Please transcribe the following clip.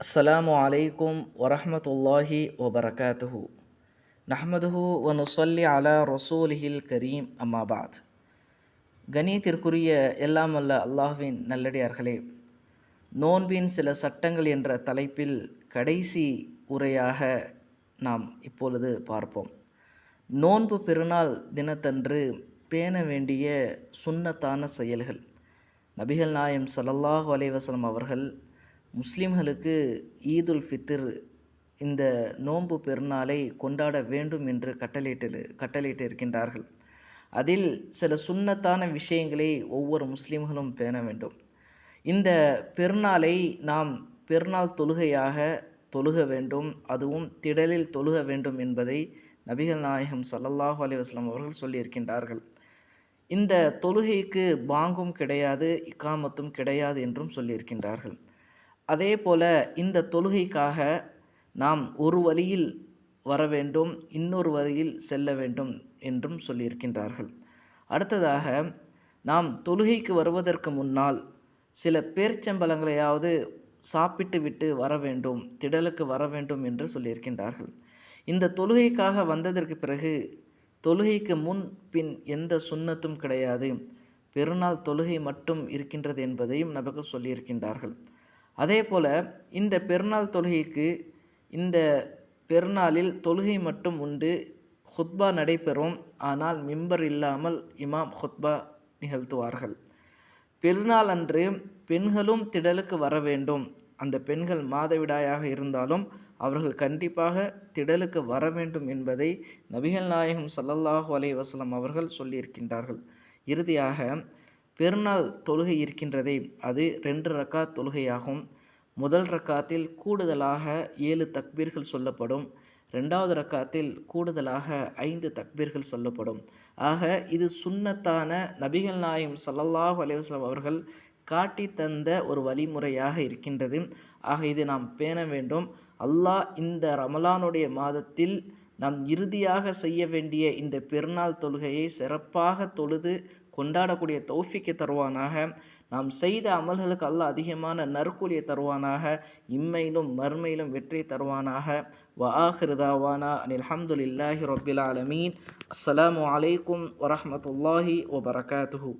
அஸ்ஸலாமு அலைக்கும் வரமத்துல்லாஹி வபரகாத்துஹு. நஹமதுஹு வ நுசல்லி அலா ரசூலிஹில் கரீம் அம்மாபாத் கணியத்திற்குரிய எல்லாம் அல்ல அல்லாஹ்வின் நல்லடியார்களே நோன்பின் சில சட்டங்கள் என்ற தலைப்பில் கடைசி உரையாக நாம் இப்பொழுது பார்ப்போம். நோன்பு பெருநாள் தினத்தன்று பேண வேண்டிய சுண்ணத்தான செயல்கள். நபிகள் நாயம் ஸல்லல்லாஹு அலைஹி அவர்கள் முஸ்லிம்களுக்கு ஈதுல் ஃபித்ர் இந்த நோன்பு பெருநாளை கொண்டாட வேண்டும் என்று கட்டளையிட்டு கட்டளையிட்டு இருக்கின்றார்கள் அதில் சில சுன்னத்தான விஷயங்களை ஒவ்வொரு முஸ்லிம்களும் பேண வேண்டும். இந்த பெருநாளை நாம் பெருநாள் தொழுகையாக தொழுக வேண்டும் அதுவும் திடலில் தொழுக வேண்டும் என்பதை நபிகள் நாயகம் சல்லல்லாஹு அலிவாஸ்லாம் அவர்கள் சொல்லியிருக்கின்றார்கள். இந்த தொழுகைக்கு பாங்கும் கிடையாது இக்காமத்தும் கிடையாது என்றும் சொல்லியிருக்கின்றார்கள். அதே போல இந்த தொழுகைக்காக நாம் ஒரு வழியில் வர வேண்டும் இன்னொரு வழியில் செல்ல வேண்டும் என்றும் சொல்லியிருக்கின்றார்கள். அடுத்ததாக நாம் தொழுகைக்கு வருவதற்கு முன்னால் சில பேர்ச்சம்பளங்களையாவது சாப்பிட்டு விட்டு வர வேண்டும் திடலுக்கு வர வேண்டும் என்று சொல்லியிருக்கின்றார்கள். இந்த தொழுகைக்காக வந்ததற்கு பிறகு தொழுகைக்கு முன் பின் எந்த சுண்ணத்தும் கிடையாது. பெருநாள் தொழுகை மட்டும் இருக்கின்றது என்பதையும் நமக்கு சொல்லியிருக்கின்றார்கள். அதே போல் இந்த பெருநாள் தொழுகைக்கு இந்த பெருநாளில் தொழுகை மட்டும் உண்டு ஹுத்பா நடைபெறும். ஆனால் மிம்பர் இல்லாமல் இமாம் ஹுத்பா நிகழ்த்துவார்கள். பெருநாள் அன்று பெண்களும் திடலுக்கு வர வேண்டும். அந்த பெண்கள் மாதவிடாயாக இருந்தாலும் அவர்கள் கண்டிப்பாக திடலுக்கு வர வேண்டும் என்பதை நபிகள் நாயகம் சல்லல்லாஹு அலை வசலம் அவர்கள் சொல்லியிருக்கின்றார்கள். இறுதியாக பெருநாள் தொழுகை இருக்கின்றதே அது ரெண்டு ரக்கா தொழுகையாகும். முதல் ரக்காத்தில் கூடுதலாக ஏழு தக்பீர்கள் சொல்லப்படும். ரெண்டாவது ரக்காத்தில் கூடுதலாக ஐந்து தக்பீர்கள் சொல்லப்படும். ஆக இது சுன்னத்தான நபிகள் நாயம் சல்லல்லாஹ் அலைவாஸ்லாம் அவர்கள் காட்டி தந்த ஒரு வழிமுறையாக இருக்கின்றது. ஆக இது நாம் பேண வேண்டும். அல்லாஹ் இந்த ரமலானுடைய மாதத்தில் நாம் இறுதியாக செய்ய வேண்டிய இந்த பெருநாள் தொழுகையை சிறப்பாக தொழுது கொண்டாடக்கூடிய தௌஃபிக்கை தருவானாக. நாம் செய்த அமல்களுக்கு அல்ல அதிகமான நற்கூலியை தருவானாக. இம்மையிலும் மறுமையிலும் வெற்றி தருவானாக. வ ஆஹிருதாவானா அனில் அஹமதுல்லாஹி ரொபில் ஆலமீன். அஸ்ஸலாமு அலைக்கும் வரஹமத்துல்லாஹி வபரகாத்துஹூ.